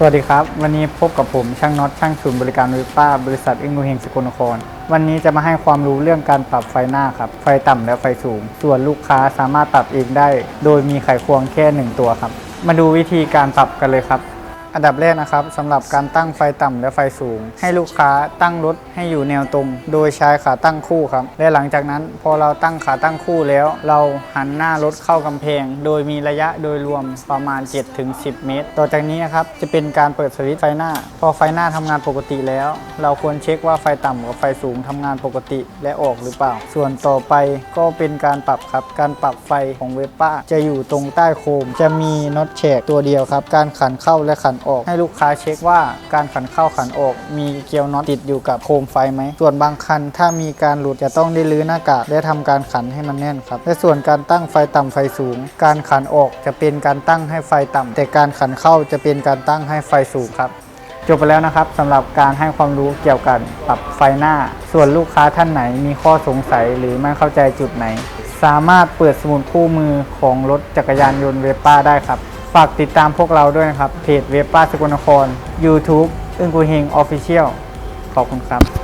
สวัสดีครับ วันนี้พบกับผมช่างน็อตช่างศูนย์บริการวิป้าบริษัทอิงโนเฮงสกลนคร วันนี้จะมาให้ความรู้เรื่องการปรับไฟหน้าครับ ไฟต่ำและไฟสูง ส่วนลูกค้าสามารถปรับเองได้ โดยมีไขควงแค่หนึ่งตัวครับ มาดูวิธีการปรับกันเลยครับ อันดับแรกนะครับสำหรับการตั้งไฟต่ำและไฟสูง ให้ลูกค้าตั้งรถให้อยู่แนวตรง โดยใช้ขาตั้งคู่ครับ และหลังจากนั้นพอเราตั้งขาตั้งคู่แล้ว เราหันหน้ารถเข้ากำแพง โดยมีระยะโดยรวมประมาณ 7-10 เมตร ต่อจากนี้นะครับจะเป็นการเปิดสวิตช์ไฟหน้า พอไฟหน้าทำงานปกติแล้ว เราควรเช็คว่าไฟต่ำกับไฟสูงทำงานปกติและออกหรือเปล่า ส่วนต่อไปก็เป็นการปรับครับการปรับไฟของเวป้าจะอยู่ตรงใต้โคม จะมีน็อตแฉกตัวเดียวครับ การขันเข้าและขันออกออก ให้ลูกค้าเช็คว่าการขันเข้าขันออก มีเกลียวน็อตติดอยู่กับโคมไฟไหม ส่วนบางคันถ้ามีการหลุดจะต้องได้รื้อหน้ากากและทำการขันให้มันแน่นครับและส่วนการตั้งไฟต่ำไฟสูง การขันออกจะเป็นการตั้งให้ไฟต่ำแต่การขันเข้าจะเป็นการตั้งให้ไฟสูงครับจบไปแล้วนะครับสำหรับการให้ความรู้เกี่ยวกับปรับไฟหน้า ส่วนลูกค้าท่านไหนมีข้อสงสัยหรือไม่เข้าใจจุดไหน สามารถเปิดสมุดคู่มือของรถจักรยานยนต์เวป้าได้ครับ ฝากติดตามพวกเราด้วยนะครับ เพจเวป้าสกลนคร YouTube อึ้งกูเฮงออฟฟิเชียลขอบคุณครับ